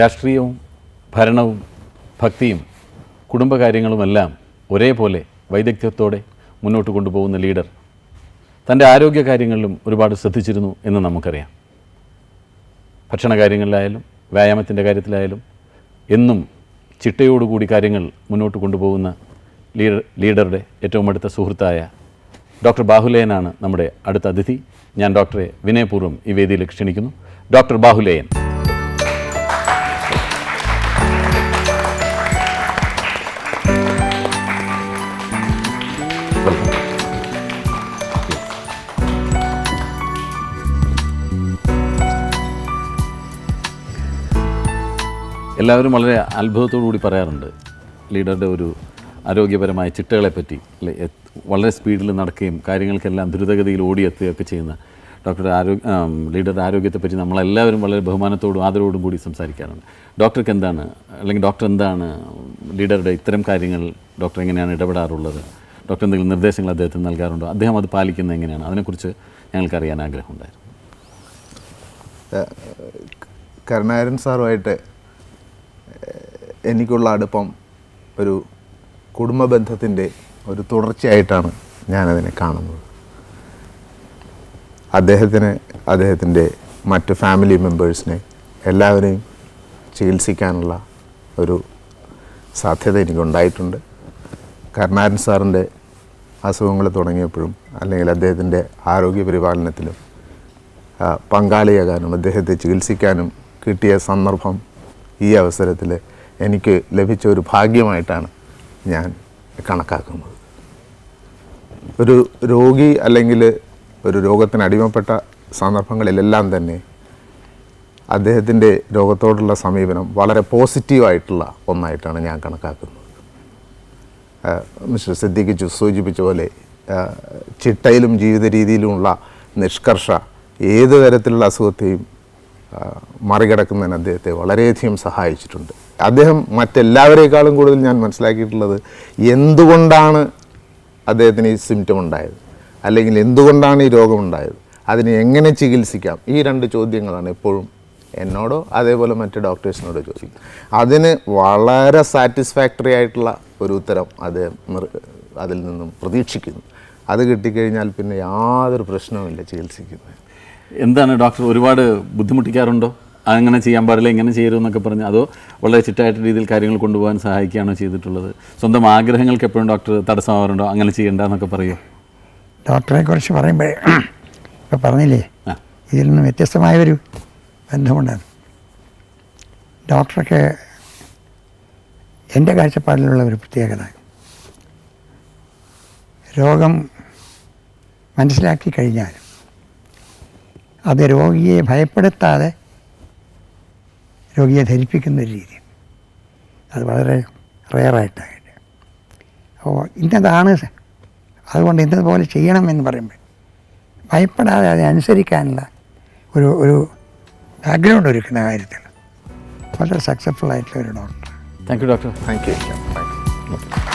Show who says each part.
Speaker 1: രാഷ്ട്രീയവും ഭരണവും ഭക്തിയും കുടുംബകാര്യങ്ങളുമെല്ലാം ഒരേപോലെ വൈദഗ്ധ്യത്തോടെ മുന്നോട്ട് കൊണ്ടുപോകുന്ന ലീഡർ തന്റെ ആരോഗ്യകാര്യങ്ങളിലും ഒരുപാട് ശ്രദ്ധിച്ചിരുന്നു എന്ന് നമുക്കറിയാം. ഭക്ഷണ കാര്യങ്ങളിലായാലും വ്യായാമത്തിന്റെ കാര്യത്തിലായാലും എന്നും ചിട്ടയോടുകൂടി കാര്യങ്ങൾ മുന്നോട്ട് കൊണ്ടുപോകുന്ന ലീഡർ ലീഡറുടെ ഏറ്റവും അടുത്ത സുഹൃത്തായ ഡോക്ടർ ബാഹുലേയനാണ് നമ്മുടെ അടുത്ത അതിഥി. ഞാൻ ഡോക്ടറെ വിനയപൂർവം ഈ വേദിയിലേക്ക് ക്ഷണിക്കുന്നു. ഡോക്ടർ ബാഹുലേയൻ. എല്ലാവരും വളരെ അത്ഭുതത്തോടു കൂടി പറയാറുണ്ട് ലീഡറുടെ ഒരു ആരോഗ്യപരമായ ചിട്ടകളെപ്പറ്റി വളരെ സ്പീഡിൽ നടക്കുകയും കാര്യങ്ങൾക്കെല്ലാം ദ്രുതഗതിയിൽ ഓടിയെത്തുകയൊക്കെ ചെയ്യുന്ന ഡോക്ടറുടെ ആരോഗ്യ ലീഡറുടെ ആരോഗ്യത്തെപ്പറ്റി നമ്മളെല്ലാവരും വളരെ ബഹുമാനത്തോടും ആദരവോടും കൂടി സംസാരിക്കാറുണ്ട്. ഡോക്ടർക്ക് എന്താണ് അല്ലെങ്കിൽ ഡോക്ടർ എന്താണ് ലീഡറുടെ ഇത്തരം കാര്യങ്ങൾ ഡോക്ടർ എങ്ങനെയാണ് ഇടപെടാറുള്ളത്? ഡോക്ടർ എന്തെങ്കിലും നിർദ്ദേശങ്ങൾ അദ്ദേഹത്തിന് നൽകാറുണ്ടോ? അദ്ദേഹം അത് പാലിക്കുന്നത് എങ്ങനെയാണ്? അതിനെക്കുറിച്ച് ഞങ്ങൾക്ക് അറിയാൻ ആഗ്രഹമുണ്ടായിരുന്നു.
Speaker 2: കരുണാകരൻ സാറുമായിട്ട് എനിക്കുള്ള അടുപ്പം ഒരു കുടുംബ ബന്ധത്തിന്റെ ഒരു തുടർച്ചയായിട്ടാണ് ഞാനതിനെ കാണുന്നത്. അദ്ദേഹത്തിന് അദ്ദേഹത്തിന്റെ മറ്റ് ഫാമിലി മെമ്പേഴ്സിനെ എല്ലാവരെയും ചികിത്സിക്കാനുള്ള ഒരു സാധ്യത എനിക്കുണ്ടായിട്ടുണ്ട്. കരുണാരൻ സാറിന്റെ അസുഖങ്ങൾ തുടങ്ങിയപ്പോഴും അല്ലെങ്കിൽ അദ്ദേഹത്തിന്റെ ആരോഗ്യ പരിപാലനത്തിലും പങ്കാളിയാകാനും അദ്ദേഹത്തെ ചികിത്സിക്കാനും കിട്ടിയ സന്ദർഭം ഈ അവസരത്തിൽ എനിക്ക് ലഭിച്ച ഒരു ഭാഗ്യമായിട്ടാണ് ഞാൻ കണക്കാക്കുന്നത്. ഒരു രോഗി അല്ലെങ്കിൽ ഒരു രോഗത്തിന് അടിമപ്പെട്ട സന്ദർഭങ്ങളിലെല്ലാം തന്നെ അദ്ദേഹത്തിന്റെ രോഗത്തോടുള്ള സമീപനം വളരെ പോസിറ്റീവായിട്ടുള്ള ഒന്നായിട്ടാണ് ഞാൻ കണക്കാക്കുന്നത്. മിസ്റ്റർ സിദ്ദിഖ് സൂചിപ്പിച്ച പോലെ ചിട്ടയിലും ജീവിത രീതിയിലുമുള്ള നിഷ്കർഷ ഏത് തരത്തിലുള്ള അസുഖത്തെയും മറികടക്കുന്നതിന് അദ്ദേഹത്തെ വളരെയധികം സഹായിച്ചിട്ടുണ്ട്. അദ്ദേഹം മറ്റെല്ലാവരേക്കാളും കൂടുതൽ ഞാൻ മനസ്സിലാക്കിയിട്ടുള്ളത് എന്തുകൊണ്ടാണ് അദ്ദേഹത്തിന് ഈ സിംറ്റം ഉണ്ടായത്? അല്ലെങ്കിൽ എന്തുകൊണ്ടാണ് ഈ രോഗമുണ്ടായത് അതിനെ എങ്ങനെ ചികിത്സിക്കാം? ഈ രണ്ട് ചോദ്യങ്ങളാണ് എപ്പോഴും എന്നോടോ അതേപോലെ മറ്റ് ഡോക്ടേഴ്സിനോടോ ചോദിക്കും. അതിന് വളരെ സാറ്റിസ്ഫാക്ടറി ആയിട്ടുള്ള ഒരു ഉത്തരം അത് അതിൽ നിന്നും പ്രതീക്ഷിക്കുന്നു. അത് കിട്ടിക്കഴിഞ്ഞാൽ പിന്നെ യാതൊരു പ്രശ്നവുമില്ല ചികിത്സിക്കുന്നത്
Speaker 1: എന്താണ് ഡോക്ടർ ഒരുപാട് ബുദ്ധിമുട്ടിക്കാറുണ്ടോ? അങ്ങനെ ചെയ്യാൻ പാടില്ല ഇങ്ങനെ ചെയ്യരുതെന്നൊക്കെ പറഞ്ഞ് അതോ വളരെ ചിട്ടായിട്ട് രീതിയിൽ കാര്യങ്ങൾ കൊണ്ടുപോകാൻ സഹായിക്കുകയാണോ ചെയ്തിട്ടുള്ളത്? സ്വന്തം ആഗ്രഹങ്ങൾക്ക് എപ്പോഴും ഡോക്ടർ തടസ്സമാവാറുണ്ടോ? അങ്ങനെ ചെയ്യണ്ട എന്നൊക്കെ പറയുമോ
Speaker 3: ഡോക്ടറെ കുറിച്ച് പറയുമ്പോഴേ ഇപ്പോൾ പറഞ്ഞില്ലേ? ഇതിൽ നിന്ന് വ്യത്യസ്തമായൊരു ബന്ധമുണ്ട് ഡോക്ടറൊക്കെ എന്റെ കാഴ്ചപ്പാടിലുള്ള ഒരു പ്രത്യേകത രോഗം മനസ്സിലാക്കി കഴിഞ്ഞാൽ അത് രോഗിയെ ഭയപ്പെടുത്താതെ രോഗിയെ ധരിപ്പിക്കുന്ന ഒരു രീതി. അത് വളരെ റെയറായിട്ടായിട്ട് അപ്പോൾ ഇന്നതാണ് അതുകൊണ്ട് ഇന്നതുപോലെ ചെയ്യണമെന്ന് പറയുമ്പോൾ ഭയപ്പെടാതെ അതിനനുസരിക്കാനുള്ള ഒരു ഒരു ബാക്ക്ഗ്രൗണ്ട് ഒരുക്കുന്ന കാര്യത്തിൽ വളരെ സക്സസ്ഫുൾ ആയിട്ടുള്ള ഒരു doctor
Speaker 1: thank you doctor
Speaker 2: thank you thank you